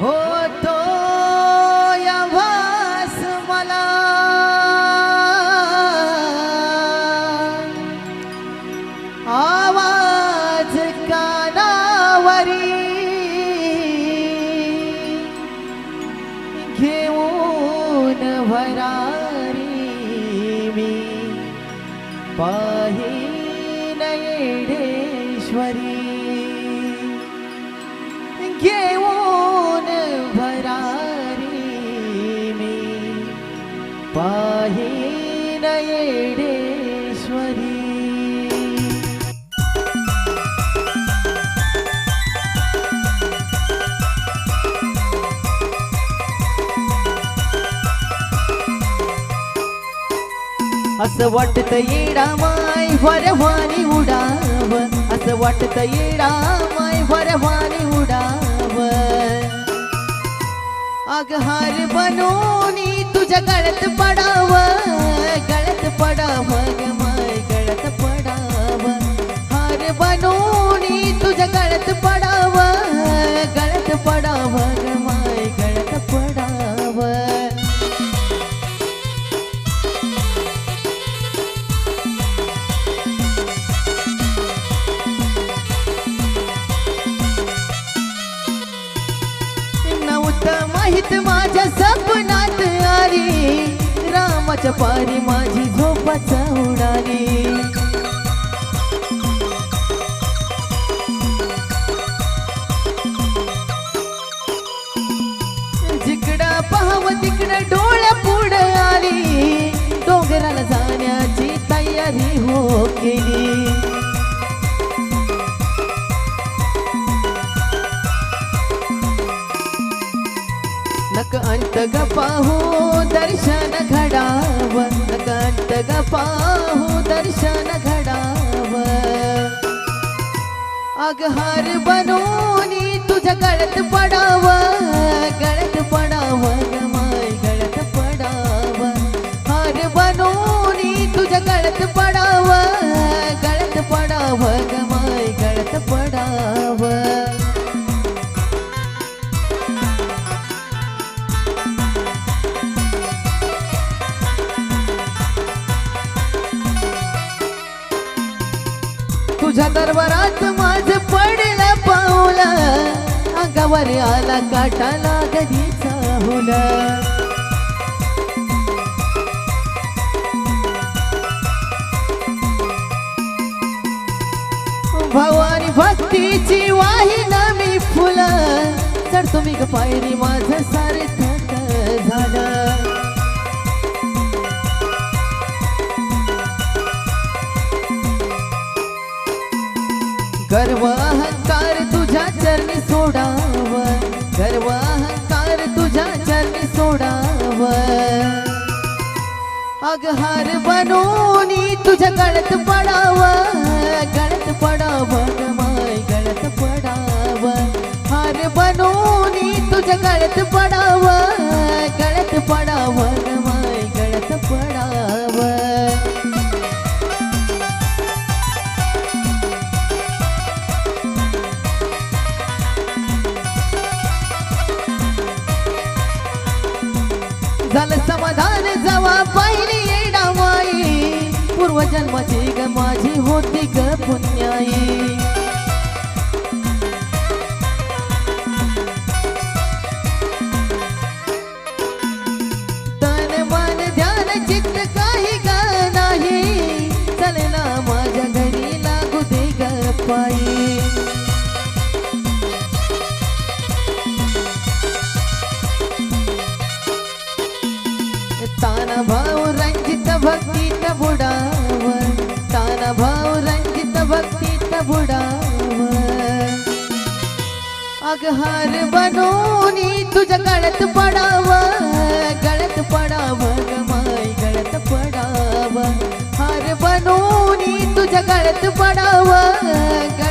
होतो यभास मला. आवाज कानावरी घेऊन भरारी मी पाहीन येडेश्वरी. पाहीन येडेश्वरी असं वाटत येडा माय वरवानी उडाव असं वाटत येडा माय वरवानी उडाव अगहार हार तुझ्या गळ्यात पडावं. नव्हतं माझ्या सपनात आली. रामाच्या पारी माझी झोपच उडाली. जिकडं पाहावं तिकडं डोळ्या पुढे आली. डोंगराला जाण्याची तयारी हो केली. नक ग पाहू दर्शन घडाव नक ग पाहू दर्शन घडाव अग हार बनवणी तुझं गळ्यात पडाव गळत पडाव ग माय गळ्यात पडाव हार बनवणी तुझ्या गळ्यात पडाव तुझ्या दरबारात माझ पडलं पाऊल. अंगावर आला काटाला लागलीचा हुला. भवानी भक्तीची वाहिना मी फुलं. चढ तुम्ही पायरी मा गर्व अहंकार तुझ्या चरणी सोडाव. गर्व अहंकार तुझ्या चरणी सोडाव. अग हार तुझ्या गळत पडाव. गळत पडाव माय गळत पडाव. हार बनून तुझ्या गळ्यात झालं समाधान जवा पाहिली येडा माई पूर्वजन्माची ग माझी होती ग पुण्याई. भक्तीत बुडाव ताना भाव रंजित भक्तीत बुडाव अगहार बनून बनवणी तुझ्या गळ्यात पडाव गळत पडाव माय गळत पडाव. हार बनून तुझ्या गळत पडाव गळ्यात